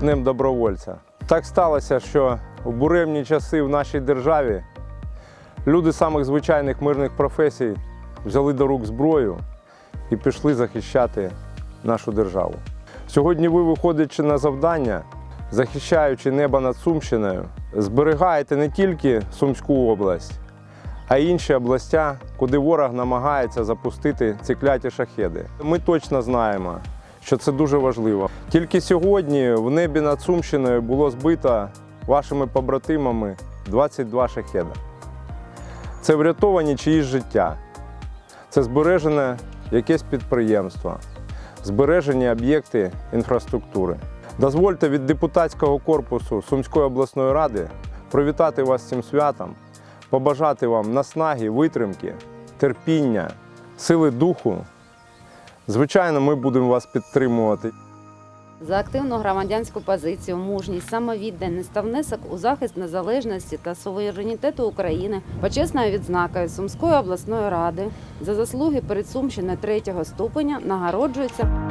Днем добровольця. Так сталося, що в буремні часи в нашій державі люди самих звичайних мирних професій взяли до рук зброю і пішли захищати нашу державу. Сьогодні ви, виходячи на завдання, захищаючи небо над Сумщиною, зберігаєте не тільки Сумську область, а й інші областя, куди ворог намагається запустити ці кляті шахеди. Ми точно знаємо, що це дуже важливо. Тільки сьогодні в небі над Сумщиною було збито вашими побратимами 22 шахеда. Це врятовані чиїсь життя, це збережене якесь підприємство, збережені об'єкти інфраструктури. Дозвольте від депутатського корпусу Сумської обласної ради привітати вас цим святом, побажати вам наснаги, витримки, терпіння, сили духу. Звичайно, ми будемо вас підтримувати. За активну громадянську позицію, мужність, самовідданість та внесок у захист незалежності та суверенітету України почесною відзнакою Сумської обласної ради за заслуги перед Сумщиною третього ступеня нагороджується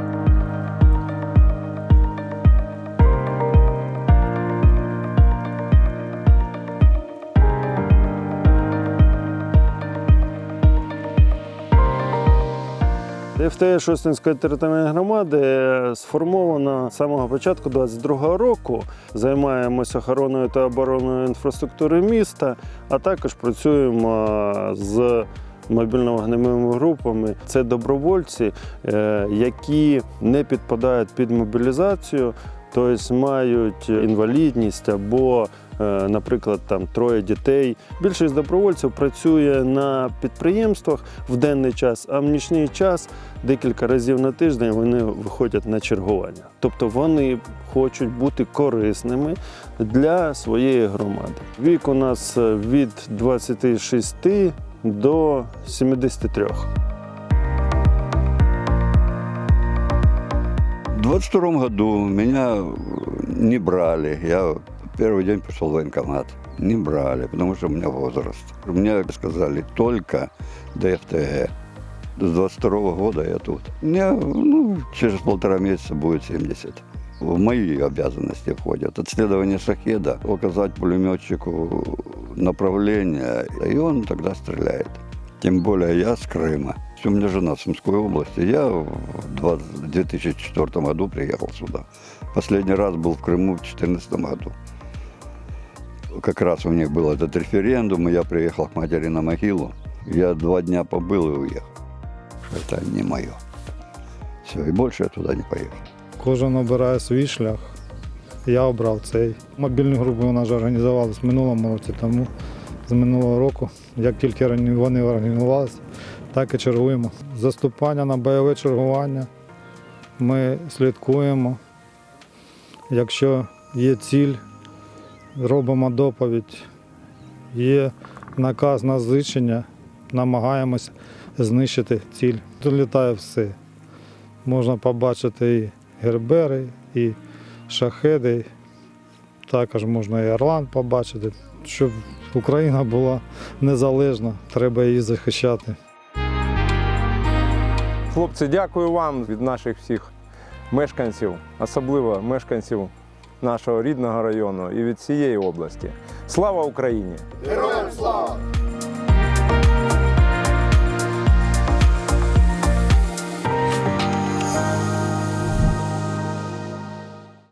ФТЕ Шостинської територіальної громади сформовано з самого початку 22-го року. Займаємося охороною та обороною інфраструктури міста, а також працюємо з мобільно-вогневими групами. Це добровольці, е, які не підпадають під мобілізацію, тобто мають інвалідність або е, Наприклад, там троє дітей. Більшість добровольців працює на підприємствах в денний час, а в нічний час декілька разів на тиждень вони виходять на чергування. Тобто вони хочуть бути корисними для своєї громади. Вік у нас е, від 26 до 73. 22 году меня не брали. Я первый день пошел в военкомат. Не брали, потому что у меня возраст. Мне сказали только до ФТГ. С 22 года я тут. Мне ну, через полтора месяца будет 70. В мои обязанности входят отследование шахеда, указать пулеметчику направление, и он тогда стреляет. Тем более я с Крыма. У меня жена в Сумской области. Я в 20 2004 году приехал сюда. Последний раз был в Крыму в 2014 году. Как раз у них был этот референдум, и я приехал к матери на могилу. Я два дня побыл и уехал. Это не мое. Все, и больше я туда не поехал. Кожен обирає свій шлях. Я обрав цей. Мобільні групи у нас вже організувалися в минулому році, тому з минулого року, як тільки органі- вони організувалися, так і чергуємо. Заступання на бойове чергування ми слідкуємо. Якщо є ціль, робимо доповідь, є наказ на знищення, намагаємося знищити ціль. Тут літає все. Можна побачити і гербери, і шахеди. Також можна і Орлан побачити. Щоб Україна була незалежна, треба її захищати. Хлопці, дякую вам від наших всіх мешканців, особливо мешканців нашого рідного району і від всієї області. Слава Україні! Героям слава!